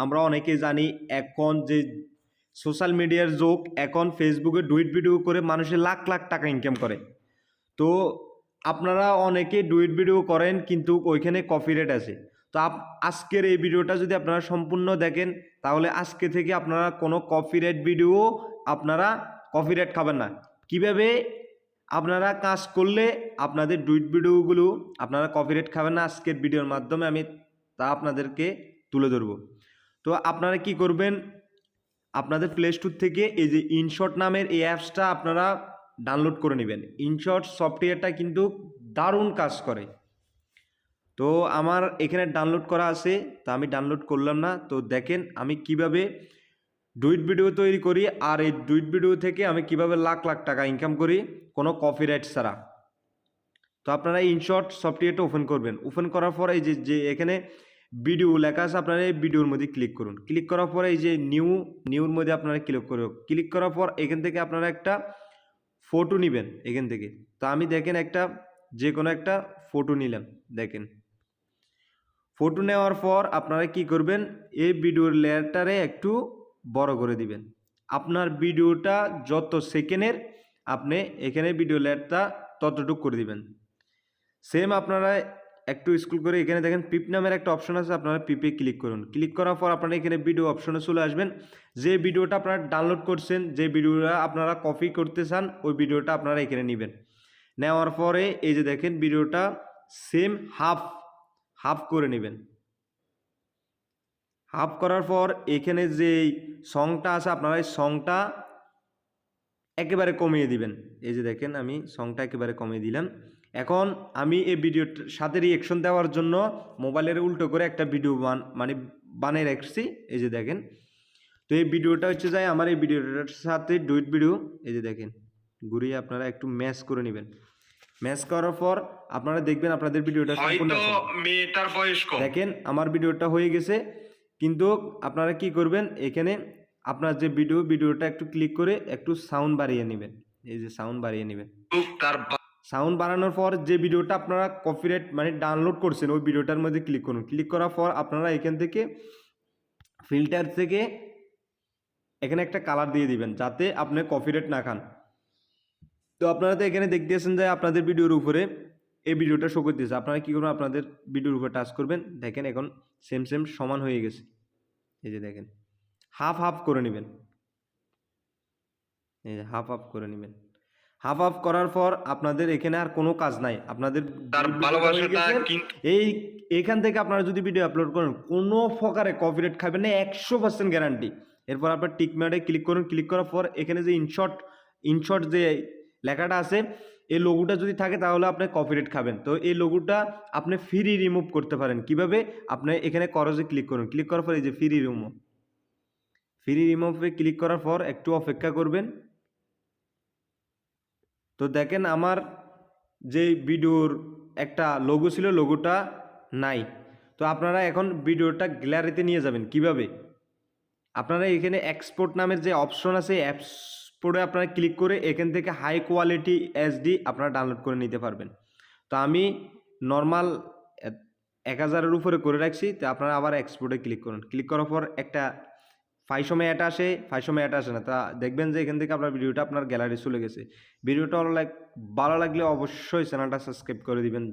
আমরা অনেকে জানি এখন যে সোশ্যাল মিডিয়ার যুগ, এখন ফেসবুকে ডুইট ভিডিও করে মানুষের লাখ লাখ টাকা ইনকাম করে। তো আপনারা অনেকে ডুইট ভিডিও করেন কিন্তু ওইখানে কপিরাইট আছে। তো আজকের এই ভিডিওটা যদি আপনারা সম্পূর্ণ দেখেন, তাহলে আজকে থেকে আপনারা কোনো কপিরাইট ভিডিও আপনারা কপিরাইট খাবেন না। কীভাবে আপনারা কাজ করলে আপনাদের ডুইট ভিডিওগুলো আপনারা কপিরাইট খাবেন না? আজকের ভিডিওর মাধ্যমে আমি তা আপনাদেরকে তুলে ধরবো। তো আপনারা কি করবেন? আপনাদের প্লে স্টোর থেকে এই যে ইনশট নামের এই অ্যাপসটা আপনারা ডাউনলোড করে নেবেন। ইনশট সফটওয়্যারটা কিন্তু দারুণ কাজ করে। তো আমার এখানে ডাউনলোড করা আছে, তা আমি ডাউনলোড করলাম না। তো দেখেন আমি কীভাবে ডুইট ভিডিও তৈরি করি, আর এই ডুইট ভিডিও থেকে আমি কীভাবে লাখ লাখ টাকা ইনকাম করি, কোনো কপিরাইট ছাড়া। তো আপনারা ইনশট সফটওয়্যারটা ওপেন করবেন। ওপেন করার পর এই যে এখানে ভিডিও লেখা আছে, আপনারা এই ভিডিওর মধ্যে ক্লিক করুন। ক্লিক করার পরে এই যে নিউ নিউর মধ্যে আপনারা ক্লিক করুন ক্লিক করার পর এখান থেকে আপনারা একটা ফটো নেবেন, এখান থেকে। তো আমি দেখেন একটা, যে কোনো একটা ফটো নিলাম, দেখেন। ফটো নেওয়ার পর আপনারা কি করবেন, এই ভিডিওর লেয়ারটারে একটু বড় করে দিবেন। আপনার ভিডিওটা যত সেকেন্ডের, আপনি এখানে ভিডিও লেয়ারটা ততটুকু করে দিবেন। সেম আপনারা একটু স্কুল করে এখানে দেখেন পিপ নামের একটা অপশন আছে, আপনারা পিপে ক্লিক করুন। ক্লিক করার পর আপনারা এখানে ভিডিও অপশনে চলে আসবেন। যে ভিডিওটা আপনারা ডাউনলোড করছেন, যে ভিডিওটা আপনারা কপি করতে চান, ওই ভিডিওটা আপনারা এখানে নেবেন। নেওয়ার পরে এই যে দেখেন ভিডিওটা সেম হাফ হাফ করে নেবেন। হাফ করার পর এখানে যে সংটা আছে, আপনারা এই সংটা একেবারে কমিয়ে দিবেন। এই যে দেখেন আমি সংটা একেবারে কমিয়ে দিলাম। এখন আমি এই ভিডিওর সাথে রিয়েকশন দেওয়ার জন্য মোবাইলের উল্টো করে একটা ভিডিও বান মানে বানিয়ে রাখছি। এই যে দেখেন। তো এই ভিডিওটা হচ্ছে যায় আমার এই ভিডিওটার সাথে ডুইট ভিডিও এই যে দেখেন ঘুরিয়ে আপনারা একটু ম্যাচ করে নেবেন। ম্যাচ করার পর আপনারা দেখবেন আপনাদের ভিডিওটা সম্পূর্ণ মেয়েটার বয়স দেখেন আমার ভিডিওটা হয়ে গেছে। কিন্তু আপনারা কি করবেন এখানে আপনার যে ভিডিও ভিডিওটা একটু ক্লিক করে একটু সাউন্ড বাড়িয়ে নেবেন। এই যে সাউন্ড বাড়িয়ে নেবেন। তার সাউন্ড বাড়ানোর পর যে ভিডিওটা আপনারা কপিরাইট মানে ডাউনলোড করছেন, ওই ভিডিওটার মধ্যে ক্লিক করুন। ক্লিক করার পর আপনারা এখান থেকে ফিল্টার থেকে এখানে একটা কালার দিয়ে দিবেন, যাতে আপনি কপিরাইট না খান। তো আপনারা তো এখানে দেখতেছেন যে আপনাদের ভিডিওর উপরে এই ভিডিওটা শো করতেছে। আপনারা কী করবেন? আপনাদের ভিডিওর উপরে টাচ করবেন। দেখেন এখন সেম সেম সমান হয়ে গেছে। এই যে দেখেন হাফ হাফ করে নেবেন। এই যে হাফ হাফ করে নেবেন। হাফ হাফ করার পর আপনাদের এখানে আর কোনো কাজ নাই। আপনাদের এই এখান থেকে আপনারা যদি ভিডিও আপলোড করেন কোনো প্রকারে কপিরাইট খাবেন না একশো পার্সেন্ট গ্যারান্টি এরপর আপনার টিক ম্যাটে ক্লিক করুন। ক্লিক করার পর এখানে যে ইনশর্ট ইনশর্ট যে লেখাটা আছে এই লোগোটা যদি থাকে তাহলে আপনি কপিরাইট খাবেন। তো এই লোগোটা আপনি ফ্রি রিমুভ করতে পারেন। কীভাবে? আপনি এখানে করজে ক্লিক করুন। ক্লিক করার পর এই যে ফ্রি রিমুভ ফ্রি রিমুভে ক্লিক করার পর একটু অপেক্ষা করবেন। তো দেখেন আমার যে ভিডিওর একটা লোগো ছিল লোগোটা নাই। তো আপনারা এখন ভিডিওটা গ্যালারিতে নিয়ে যাবেন। কীভাবে? আপনারা এখানে এক্সপোর্ট নামের যে অপশন আছে এক্সপোর্টে আপনারা ক্লিক করে এখান থেকে হাই কোয়ালিটি এসডি আপনারা ডাউনলোড করে নিতে পারবেন। তো আমি নর্মাল এক হাজারের উপরে করে রাখছি, তো আপনারা আবার এক্সপোর্টে ক্লিক করুন। ক্লিক করার পর একটা ফাই সময় অ্যাড আসে ফাই সময় অ্যাড আসে না। তা দেখবেন যে এখান থেকে আপনার ভিডিওটা আপনার গ্যালারি চলে গেছে। ভিডিওটা লাইক ভালো লাগলে অবশ্যই চ্যানেলটা সাবস্ক্রাইব করে দিবেন।